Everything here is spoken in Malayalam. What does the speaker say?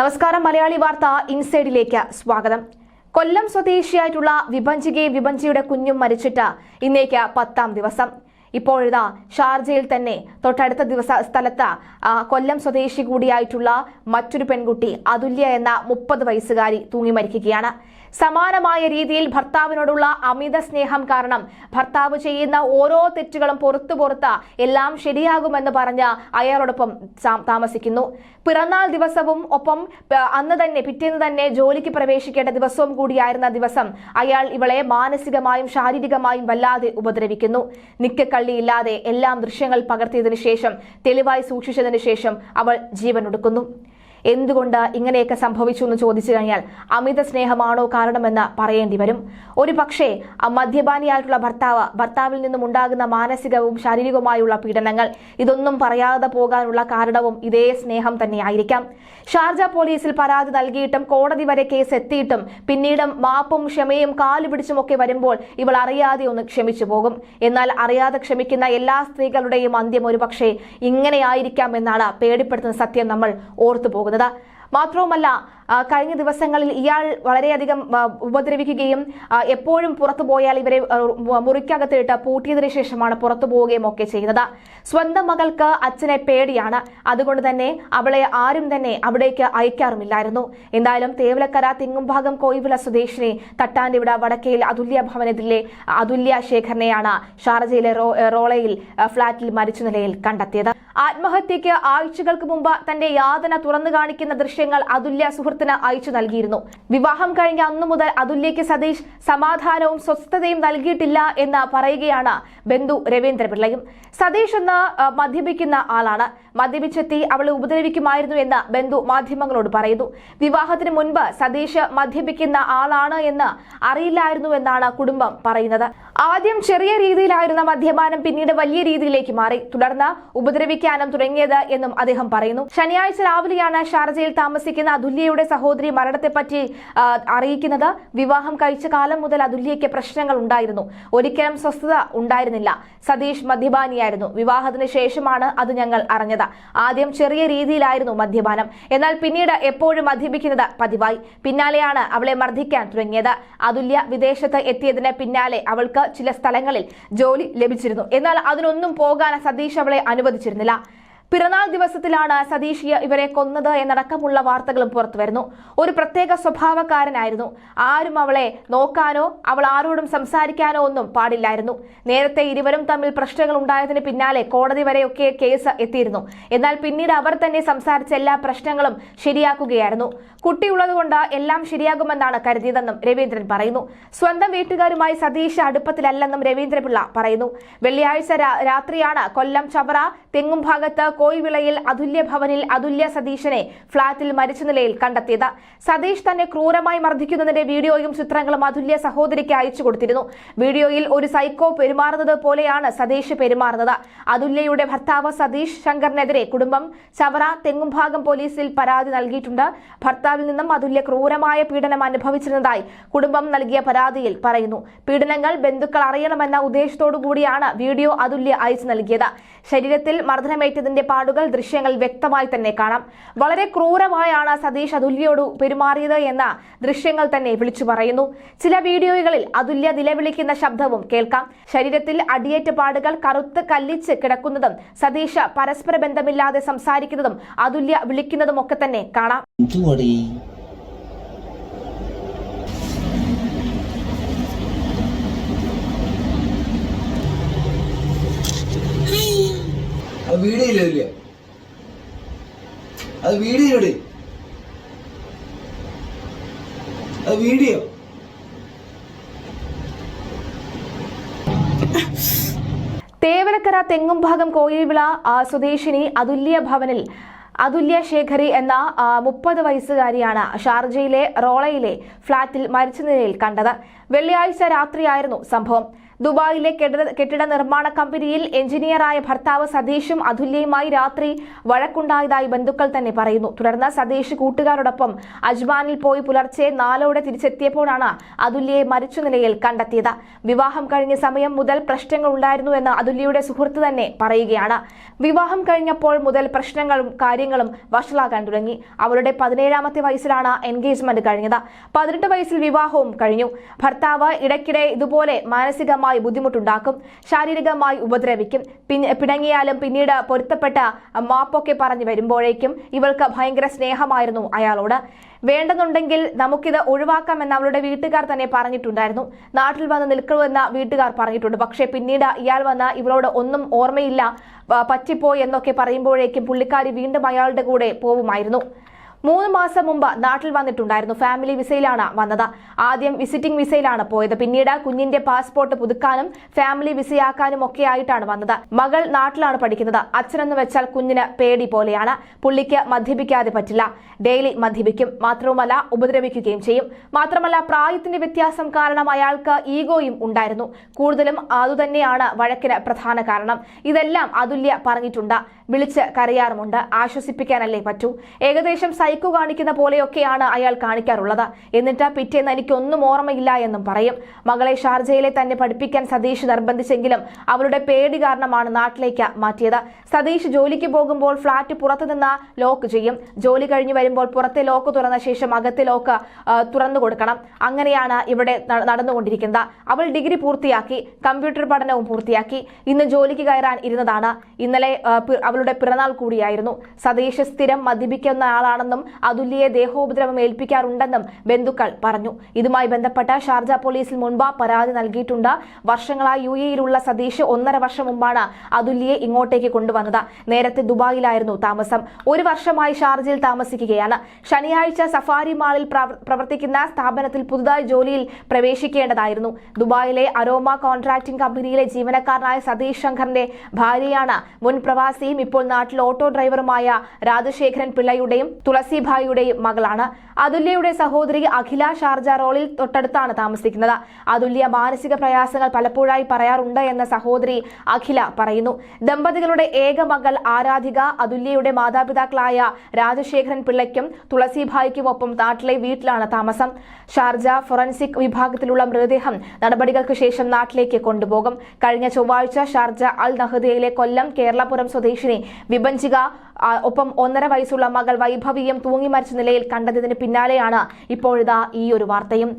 നമസ്കാരം മലയാളി വാർത്ത ഇൻസൈഡിലേക്ക് സ്വാഗതം. കൊല്ലം സ്വദേശിയായിട്ടുള്ള വിഭഞ്ചികയും വിഭഞ്ചിയുടെ കുഞ്ഞും മരിച്ചിട്ട് ഇന്നേക്ക് പത്താം ദിവസം. ഇപ്പോഴിതാ ഷാർജയിൽ തന്നെ തൊട്ടടുത്ത ദിവസ സ്ഥലത്ത് കൊല്ലം സ്വദേശി കൂടിയായിട്ടുള്ള മറ്റൊരു പെൺകുട്ടി അതുല്യ എന്ന മുപ്പത് വയസ്സുകാരി തൂങ്ങി മരിക്കുകയാണ്. സമാനമായ രീതിയിൽ ഭർത്താവിനോടുള്ള അമിത സ്നേഹം കാരണം ഭർത്താവ് ചെയ്യുന്ന ഓരോ തെറ്റുകളും പുറത്തു പുറത്ത് എല്ലാം ശരിയാകുമെന്ന് പറഞ്ഞ് അയാളോടൊപ്പം താമസിക്കുന്നു. പിറന്നാൾ ദിവസവും ഒപ്പം അന്ന് തന്നെ പിറ്റേന്ന് തന്നെ ജോലിക്ക് പ്രവേശിക്കേണ്ട ദിവസവും കൂടിയായിരുന്ന ദിവസം അയാൾ ഇവളെ മാനസികമായും ശാരീരികമായും വല്ലാതെ ഉപദ്രവിക്കുന്നു. നിക്കക്കള്ളിയില്ലാതെ എല്ലാം ദൃശ്യങ്ങൾ പകർത്തിയതിനു ശേഷം തെളിവായി സൂക്ഷിച്ചതിനു ശേഷം അവൾ ജീവനൊടുക്കുന്നു എന്തുകൊണ്ട് ഇങ്ങനെയൊക്കെ സംഭവിച്ചു എന്ന് ചോദിച്ചു കഴിഞ്ഞാൽ അമിത സ്നേഹമാണോ കാരണമെന്ന് പറയേണ്ടി വരും. ഒരു പക്ഷേ മദ്യപാനിയായിട്ടുള്ള ഭർത്താവ് ഭർത്താവിൽ നിന്നും ഉണ്ടാകുന്ന മാനസികവും ശാരീരികവുമായുള്ള പീഡനങ്ങൾ ഇതൊന്നും പറയാതെ പോകാനുള്ള കാരണവും ഇതേ സ്നേഹം തന്നെയായിരിക്കാം. ഷാർജ പോലീസിൽ പരാതി നൽകിയിട്ടും കോടതി വരെ കേസ് എത്തിയിട്ടും പിന്നീട് മാപ്പും ക്ഷമയും കാലു പിടിച്ചുമൊക്കെ വരുമ്പോൾ ഇവൾ അറിയാതെ ഒന്ന് ക്ഷമിച്ചു പോകും. എന്നാൽ അറിയാതെ ക്ഷമിക്കുന്ന എല്ലാ സ്ത്രീകളുടെയും അന്ത്യം ഒരുപക്ഷെ ഇങ്ങനെയായിരിക്കാം എന്നാണ് പേടിപ്പെടുത്തുന്ന സത്യം നമ്മൾ ഓർത്തു പോകുന്നത് മാത്രവുമല്ല കഴിഞ്ഞ ദിവസങ്ങളിൽ ഇയാൾ വളരെയധികം ഉപദ്രവിക്കുകയും എപ്പോഴും പുറത്തു പോയാൽ ഇവരെ മുറിക്കകത്തിട്ട് പൂട്ടിയതിനു ശേഷമാണ് പുറത്തു പോവുകയും ഒക്കെ ചെയ്യുന്നത് സ്വന്തം മകൾക്ക് അച്ഛനെ പേടിയാണ്. അതുകൊണ്ട് തന്നെ അവളെ ആരും തന്നെ അവിടേക്ക് അയക്കാറുമില്ലായിരുന്നു. എന്തായാലും തേവലക്കര തെങ്ങുംഭാഗം കോയിവിള സ്വദേശിനി തട്ടാൻഡിവിട വടക്കയിൽ അതുല്യ ഭവനത്തിലെ അതുല്യ ശേഖരനെയാണ് ഷാർജയിലെ റോളയിൽ ഫ്ളാറ്റിൽ മരിച്ച നിലയിൽ കണ്ടെത്തിയത്. ആത്മഹത്യക്ക് ആഴ്ചകൾക്ക് മുമ്പ് തന്റെ യാതന തുറന്നു കാണിക്കുന്ന ദൃശ്യങ്ങൾ അതുല്യ സുഹൃത്തിന് അയച്ചു നൽകിയിരുന്നു. വിവാഹം കഴിഞ്ഞ അന്നു മുതൽ അതുല്യയ്ക്ക് സതീഷ് സമാധാനവും സ്വസ്ഥതയും നൽകിയിട്ടില്ല എന്ന് പറയുകയാണ് ബന്ധു രവീന്ദ്രപിള്ളയും സതീഷ് എന്ന മദ്യപിക്കുന്ന ആളാണ്. മദ്യപിച്ചെത്തി അവളെ ഉപദ്രവിക്കുമായിരുന്നു എന്ന് ബന്ധു മാധ്യമങ്ങളോട് പറയുന്നു. വിവാഹത്തിന് മുൻപ് സതീഷ് മദ്യപിക്കുന്ന ആളാണ് എന്ന് അറിയില്ലായിരുന്നു എന്നാണ് കുടുംബം പറയുന്നത്. ആദ്യം ചെറിയ രീതിയിലായിരുന്ന മദ്യപാനം പിന്നീട് വലിയ രീതിയിലേക്ക് മാറി. തുടർന്ന് ഉപദ്രവിക്കാനും തുടങ്ങിയത് എന്നും അദ്ദേഹം പറയുന്നു. ശനിയാഴ്ച രാവിലെയാണ് ഷാർജയിൽ താമസിക്കുന്ന അതുല്യയുടെ സഹോദരി മരണത്തെപ്പറ്റി അറിയിക്കുന്നത്. വിവാഹം കഴിച്ച കാലം മുതൽ അതുല്യയ്ക്ക് പ്രശ്നങ്ങൾ ഉണ്ടായിരുന്നു. ഒരിക്കലും സ്വസ്ഥത ഉണ്ടായിരുന്നില്ല. സതീഷ് മദ്യപാനിയായിരുന്നു. വിവാഹത്തിന് ശേഷമാണ് അത് ഞങ്ങൾ അറിഞ്ഞത്. ആദ്യം ചെറിയ രീതിയിലായിരുന്നു മദ്യപാനം. എന്നാൽ പിന്നീട് എപ്പോഴും മദ്യപിക്കുന്നത് പതിവായി. പിന്നാലെയാണ് അവളെ മർദ്ദിക്കാൻ തുടങ്ങിയത്. അതുല്യ വിദേശത്ത് എത്തിയതിന് പിന്നാലെ അവൾക്ക് ചില സ്ഥലങ്ങളിൽ ജോലി ലഭിച്ചിരുന്നു. എന്നാൽ അതിനൊന്നും പോകാൻ സതീഷ് അവളെ അനുവദിച്ചിരുന്നില്ല. പിറന്നാൾ ദിവസത്തിലാണ് സതീഷ് ഇവരെ കൊന്നത് എന്നടക്കമുള്ള വാർത്തകളും പുറത്തു വരുന്നു ഒരു പ്രത്യേക സ്വഭാവക്കാരനായിരുന്നു. ആരും അവളെ നോക്കാനോ അവൾ ആരോടും സംസാരിക്കാനോ ഒന്നും പാടില്ലായിരുന്നു. നേരത്തെ ഇരുവരും തമ്മിൽ പ്രശ്നങ്ങൾ ഉണ്ടായതിന് പിന്നാലെ കോടതി വരെയൊക്കെ കേസ് എത്തിയിരുന്നു. എന്നാൽ പിന്നീട് അവർ തന്നെ സംസാരിച്ച എല്ലാ പ്രശ്നങ്ങളും ശരിയാക്കുകയായിരുന്നു. കുട്ടിയുള്ളതുകൊണ്ട് എല്ലാം ശരിയാകുമെന്നാണ് കരുതിയതെന്നും രവീന്ദ്രൻ പറയുന്നു. സ്വന്തം വീട്ടുകാരുമായി സതീഷ് അടുപ്പത്തിലല്ലെന്നും രവീന്ദ്രപിള്ള പറയുന്നു. വെള്ളിയാഴ്ച രാത്രിയാണ് കൊല്ലം ചവറ തെങ്ങും ഭാഗത്ത് കോയിവിളയിൽ അതുല്യ ഭവനിൽ അതുല്യ സതീശനെ ഫ്ളാറ്റിൽ മരിച്ച നിലയിൽ കണ്ടെത്തിയത്. സതീഷ് തന്നെ ക്രൂരമായി മർദ്ദിക്കുന്നതിന്റെ വീഡിയോയും ചിത്രങ്ങളും അതുല്യ സഹോദരിക്ക് അയച്ചു കൊടുത്തിരുന്നു. വീഡിയോയിൽ ഒരു സൈക്കോ പെരുമാറുന്നത് പോലെയാണ് സതീഷ് പെരുമാറുന്നത്. അതുല്യയുടെ ഭർത്താവ് സതീഷ് ശങ്കറിനെതിരെ കുടുംബം ചവറ തെങ്ങുംഭാഗം പോലീസിൽ പരാതി നൽകിയിട്ടുണ്ട്. ഭർത്താവിൽ നിന്നും അതുല്യ ക്രൂരമായ പീഡനം അനുഭവിച്ചിരുന്നതായി കുടുംബം നൽകിയ പരാതിയിൽ പറയുന്നു. പീഡനങ്ങൾ ബന്ധുക്കൾ അറിയണമെന്ന ഉദ്ദേശത്തോടു കൂടിയാണ് വീഡിയോ അതുല്യ അയച്ചു നൽകിയത്. ശരീരത്തിൽ മർദ്ദനമേറ്റതിന്റെ പാടുകൾ ദൃശ്യങ്ങൾ വ്യക്തമായി തന്നെ കാണാം. വളരെ ക്രൂരമായാണ് സതീഷ് അതുല്യയോട് പെരുമാറിയത് എന്ന ദൃശ്യങ്ങൾ തന്നെ വിളിച്ചു പറയുന്നു. ചില വീഡിയോകളിൽ അതുല്യ നിലവിളിക്കുന്ന ശബ്ദവും കേൾക്കാം. ശരീരത്തിൽ അടിയേറ്റ പാടുകൾ കറുത്ത് കല്ലിച്ച് കിടക്കുന്നതും സതീഷ് പരസ്പര ബന്ധമില്ലാതെ സംസാരിക്കുന്നതും അതുല്യ വിളിക്കുന്നതും ഒക്കെ തന്നെ കാണാം. വീഡിയോ ഇല്ല അത് വീഡിയോ ഇടേ അത് വീഡിയോ തേവലക്കര തെങ്ങുംഭാഗം കോയിൽവിള സ്വദേശിനി അതുല്യ ഭവനിൽ. അതുല്യ ശേഖരി എന്ന മുപ്പത് വയസ്സുകാരിയാണ് ഷാർജയിലെ റോളയിലെ ഫ്ളാറ്റിൽ മരിച്ച നിലയിൽ കണ്ടത്. വെള്ളിയാഴ്ച രാത്രിയായിരുന്നു സംഭവം. ദുബായിലെ കെട്ടിട നിർമ്മാണ കമ്പനിയിൽ എഞ്ചിനീയറായ ഭർത്താവ് സതീഷും അതുല്യയുമായി രാത്രി വഴക്കുണ്ടായതായി ബന്ധുക്കൾ തന്നെ പറയുന്നു. തുടർന്ന് സതീഷ് കൂട്ടുകാരോടൊപ്പം അജ്മാനിൽ പോയി പുലർച്ചെ നാലോടെ തിരിച്ചെത്തിയപ്പോഴാണ് അതുല്യയെ മരിച്ച നിലയിൽ കണ്ടെത്തിയത്. വിവാഹം കഴിഞ്ഞ സമയം മുതൽ പ്രശ്നങ്ങൾ ഉണ്ടായിരുന്നു എന്ന് അതുല്യയുടെ സുഹൃത്ത് തന്നെ പറയുകയാണ്. വിവാഹം കഴിഞ്ഞപ്പോൾ മുതൽ പ്രശ്നങ്ങളും കാര്യങ്ങളും വഷളാകാൻ തുടങ്ങി. അവരുടെ പതിനേഴാമത്തെ വയസ്സിലാണ് എൻഗേജ്മെന്റ് കഴിഞ്ഞത്. പതിനെട്ട് വയസ്സിൽ വിവാഹവും കഴിഞ്ഞു. ഭർത്താവ് ഇടയ്ക്കിടെ ഇതുപോലെ മാനസികമായി ബുദ്ധിമുട്ടുണ്ടാക്കും ശാരീരികമായി ഉപദ്രവിക്കും. പിണങ്ങിയാലും പിന്നീട് പൊരുത്തപ്പെട്ട മാപ്പൊക്കെ പറഞ്ഞു വരുമ്പോഴേക്കും ഇവൾക്ക് ഭയങ്കര സ്നേഹമായിരുന്നു അയാളോട്. വേണ്ടെന്നുണ്ടെങ്കിൽ നമുക്കിത് ഒഴിവാക്കാമെന്ന് അവളുടെ വീട്ടുകാർ തന്നെ പറഞ്ഞിട്ടുണ്ടായിരുന്നു. നാട്ടിൽ വന്ന് നിൽക്കണമെന്ന് വീട്ടുകാർ പറഞ്ഞിട്ടുണ്ട്. പക്ഷേ പിന്നീട് ഇയാൾ വന്ന് ഇവളോട് ഒന്നും ഓർമ്മയില്ല പറ്റിപ്പോയി എന്നൊക്കെ പറയുമ്പോഴേക്കും പുള്ളിക്കാരി വീണ്ടും അയാളുടെ കൂടെ പോവുമായിരുന്നു. മൂന്ന് മാസം മുമ്പ് നാട്ടിൽ വന്നിട്ടുണ്ടായിരുന്നു. ഫാമിലി വിസയിലാണ് വന്നത്. ആദ്യം വിസിറ്റിംഗ് വിസയിലാണ് പോയത്. പിന്നീട് കുഞ്ഞിന്റെ പാസ്പോർട്ട് പുതുക്കാനും ഫാമിലി വിസയാക്കാനും ഒക്കെ ആയിട്ടാണ് വന്നത്. മകൾ നാട്ടിലാണ് പഠിക്കുന്നത്. അച്ഛനെന്ന് വെച്ചാൽ കുഞ്ഞിന് പേടി പോലെയാണ്. പുള്ളിക്ക് മദ്യപിക്കാതെ പറ്റില്ല. ഡെയിലി മദ്യപിക്കും. മാത്രവുമല്ല ഉപദ്രവിക്കുകയും ചെയ്യും. മാത്രമല്ല പ്രായത്തിന്റെ വ്യത്യാസം കാരണം അയാൾക്ക് ഈഗോയും ഉണ്ടായിരുന്നു. കൂടുതലും അതുതന്നെയാണ് വഴക്കിന് പ്രധാന കാരണം. ഇതെല്ലാം അതുല്യ പറഞ്ഞിട്ടുണ്ട്. വിളിച്ച് കരയാറുമുണ്ട്. ആശ്വസിപ്പിക്കാനല്ലേ പറ്റൂ. ഏകദേശം സൈക്കു കാണിക്കുന്ന പോലെയൊക്കെയാണ് അയാൾ കാണിക്കാറുള്ളത്. എന്നിട്ട് പിറ്റേന്ന് എനിക്കൊന്നും ഓർമ്മയില്ല എന്നും പറയും. മകളെ ഷാർജയിലെ തന്നെ പഠിപ്പിക്കാൻ സതീഷ് നിർബന്ധിച്ചെങ്കിലും അവളുടെ പേടി കാരണമാണ് നാട്ടിലേക്ക് മാറ്റിയത്. സതീഷ് ജോലിക്ക് പോകുമ്പോൾ ഫ്ളാറ്റ് പുറത്തു നിന്ന് ലോക്ക് ചെയ്യും. ജോലി കഴിഞ്ഞു വരുമ്പോൾ പുറത്തെ ലോക്ക് തുറന്ന ശേഷം അകത്തെ ലോക്ക് തുറന്നു കൊടുക്കണം. അങ്ങനെയാണ് ഇവിടെ നടന്നുകൊണ്ടിരിക്കുന്നത്. അവൾ ഡിഗ്രി പൂർത്തിയാക്കി കമ്പ്യൂട്ടർ പഠനവും പൂർത്തിയാക്കി. ഇന്ന് ജോലിക്ക് കയറാൻ ഇരുന്നതാണ്. ഇന്നലെ പി- അവളുടെ പിറന്നാൾ കൂടിയായിരുന്നു. സതീഷ് സ്ഥിരം മദ്യപിക്കുന്ന ആളാണെന്നും അതുല്യയെ ദേഹോപദ്രവം ഏൽപ്പിക്കാറുണ്ടെന്നും ബന്ധുക്കൾ പറഞ്ഞു. ഇതുമായി ബന്ധപ്പെട്ട ഷാർജ പോലീസിൽ മുൻപ് പരാതി നൽകിയിട്ടുണ്ട്. വർഷങ്ങളായി യു എയിലുള്ള സതീഷ് ഒന്നര വർഷം മുമ്പാണ് അതുല്യയെ ഇങ്ങോട്ടേക്ക് കൊണ്ടുവന്നത്. നേരത്തെ ദുബായിലായിരുന്നു താമസം. ഒരു വർഷമായി ഷാർജയിൽ താമസിക്കുകയാണ്. ശനിയാഴ്ച സഫാരി മാളിൽ പ്രവർത്തിക്കുന്ന സ്ഥാപനത്തിൽ പുതുതായി ജോലിയിൽ പ്രവേശിക്കേണ്ടതായിരുന്നു. ദുബായിലെ അരോമ കോൺട്രാക്ടിംഗ് കമ്പനിയിലെ ജീവനക്കാരനായ സതീഷ് ശങ്കറിന്റെ ഭാര്യയാണ് മുൻ പ്രവാസിയും ഇപ്പോൾ നാട്ടിൽ ഓട്ടോ ഡ്രൈവറുമായ രാജശേഖരൻ പിള്ളയുടെയും തുളസിഭായിയുടെയും മകളാണ്. അതുല്യയുടെ സഹോദരി അഖില ഷാർജ റോളിൽ തൊട്ടടുത്താണ് താമസിക്കുന്നത്. അതുല്യ മാനസിക പ്രയാസങ്ങൾ പലപ്പോഴായി പറയാറുണ്ട് എന്ന സഹോദരി അഖില പറയുന്നു. ദമ്പതികളുടെ ഏക മകൾ ആരാധിക അതുല്യയുടെ മാതാപിതാക്കളായ രാജശേഖരൻ പിള്ളയ്ക്കും തുളസിഭായിക്കുമൊപ്പം നാട്ടിലെ വീട്ടിലാണ് താമസം. ഷാർജ ഫോറൻസിക് വിഭാഗത്തിലുള്ള മൃതദേഹം നടപടികൾക്ക് ശേഷം നാട്ടിലേക്ക് കൊണ്ടുപോകും. കഴിഞ്ഞ ചൊവ്വാഴ്ച ഷാർജ അൽ നഹദയിലെ കൊല്ലം കേരളപുരം സ്വദേശിനി വിഭജിക ഒപ്പം ഒന്നര വയസ്സുള്ള മകൾ വൈഭവിയും തൂങ്ങി മരിച്ച നിലയിൽ കണ്ടതിന് പിന്നാലെയാണ് ഇപ്പോഴിതാ ഈ ഒരു വാർത്തയും.